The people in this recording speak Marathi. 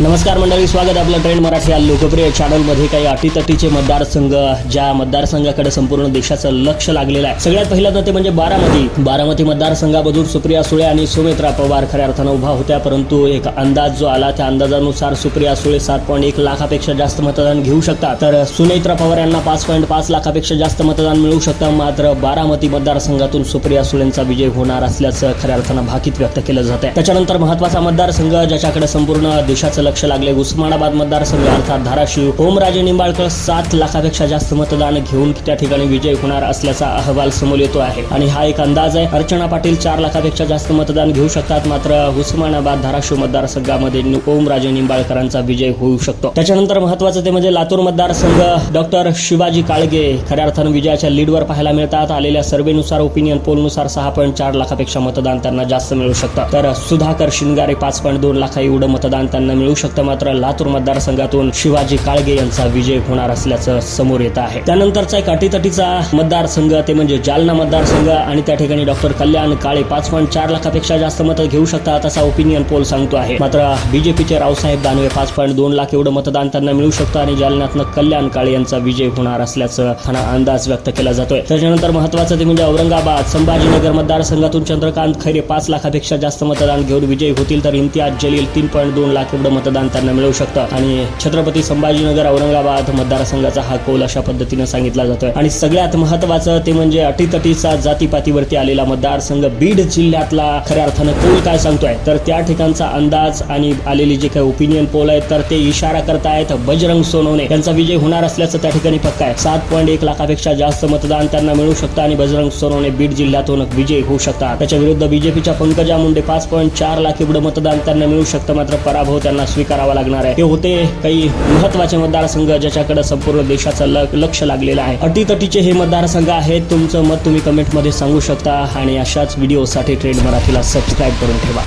नमस्कार मंडळी स्वागत आपलं ट्रेंड मराठी या लोकप्रिय चॅनलमध्ये काही अटीतटीचे मतदारसंघ ज्या मतदारसंघाकडे संपूर्ण देशाचं लक्ष लागलेलं आहे. सगळ्यात पहिलं तर ते म्हणजे बारामती. बारामती मतदारसंघामधून सुप्रिया सुळे आणि सुमित्रा पवार खऱ्या अर्थानं उभा होत्या परंतु एक अंदाज जो आला त्या अंदाजानुसार सुप्रिया सुळे सात पॉईंट एक लाखापेक्षा जास्त मतदान घेऊ शकतात. तर सुनेत्रा पवार यांना पाच पॉईंट पाच लाखापेक्षा जास्त मतदान मिळू शकतं. मात्र बारामती मतदारसंघातून सुप्रिया सुळेंचा विजय होणार असल्याचं खऱ्या अर्थानं भाकीत व्यक्त केलं जात आहे त्याच्यानंतर महत्त्वाचा मतदारसंघ ज्याच्याकडे संपूर्ण देशाचं लक्ष लागले. उस्मानाबाद मतदारसंघ अर्थात धाराशिव. ओमराजे निंबाळकर सात लाखापेक्षा जास्त मतदान घेऊन त्या ठिकाणी विजय होणार असल्याचा अहवाल समोर येतो आहे. आणि हा एक अंदाज आहे. अर्चना पाटील चार लाखापेक्षा जास्त मतदान घेऊ शकतात. मात्र उस्मानाबाद धाराशिव मतदारसंघामध्ये ओमराजे निंबाळकरांचा विजय होऊ शकतो. त्याच्यानंतर महत्वाचं ते म्हणजे लातूर मतदारसंघ. डॉक्टर शिवाजी काळगे खऱ्या अर्थानं विजयाच्या लीडवर पाहायला मिळतात. आलेल्या सर्वेनुसार ओपिनियन पोलनुसार सहा पॉईंट चार लाखापेक्षा मतदान त्यांना जास्त मिळू शकतं. तर सुधाकर शिंगारे पाच पॉईंट दोन लाखा एवढं मतदान त्यांना मिळू शकतं. मात्र लातूर मतदारसंघातून शिवाजी काळगे यांचा विजय होणार असल्याचं समोर येत आहे. त्यानंतरचा एक अटीतटीचा मतदारसंघ ते म्हणजे जालना मतदारसंघ आणि त्या ठिकाणी डॉक्टर कल्याण काळे पाच पॉईंट चार लाखापेक्षा जास्त मतं घेऊ शकतात असा ओपिनियन पोल सांगतो आहे. मात्र बीजेपीचे रावसाहेब दानवे पाच पॉईंट दोन लाख एवढं मतदान त्यांना मिळू शकतं आणि जालन्यातनं कल्याण काळे यांचा विजय होणार असल्याचं अंदाज व्यक्त केला जातोय. त्याच्यानंतर महत्वाचं ते म्हणजे औरंगाबाद संभाजीनगर मतदारसंघातून चंद्रकांत खैरे पाच लाखापेक्षा जास्त मतदान घेऊन विजयी होतील तर इम्तियाज जलील तीन पॉईंट दोन लाख एवढं मतदान त्यांना मिळू शकतं आणि छत्रपती संभाजीनगर औरंगाबाद मतदारसंघाचा हा कौल अशा पद्धतीनं सांगितला जातोय. आणि सगळ्यात महत्वाचं ते म्हणजे अटीतटीचा जातीपातीवरती आलेला मतदारसंघ बीड जिल्ह्यातला खऱ्या अर्थानं कौल काय सांगतोय? तर त्या ठिकाणचा अंदाज आणि आलेली जे काही ओपिनियन पोल आहेत तर ते इशारा करतायत बजरंग सोनवणे. यांचा विजय होणार असल्याचं त्या ठिकाणी पक्का आहे. सात पॉईंट एक लाखापेक्षा जास्त मतदान त्यांना मिळू शकतं आणि बजरंग सोनवणे बीड जिल्ह्यातून विजय होऊ शकतात. त्याच्या विरुद्ध बीजेपीच्या पंकजा मुंडे पाच पॉईंट चार लाख एवढं मतदान त्यांना मिळू शकतं. मात्र पराभव त्यांना स्वीकारावा लागणार आहे. हे होते काही महत्त्वाचे मतदारसंघ ज्याच्याकडे संपूर्ण देशाचं लक्ष लागलेलं आहे. अटीतटीचे हे मतदारसंघ आहेत. तुमचं मत तुम्ही कमेंटमध्ये सांगू शकता आणि अशाच व्हिडिओसाठी ट्रेड मराठीला सबस्क्राईब करून ठेवा.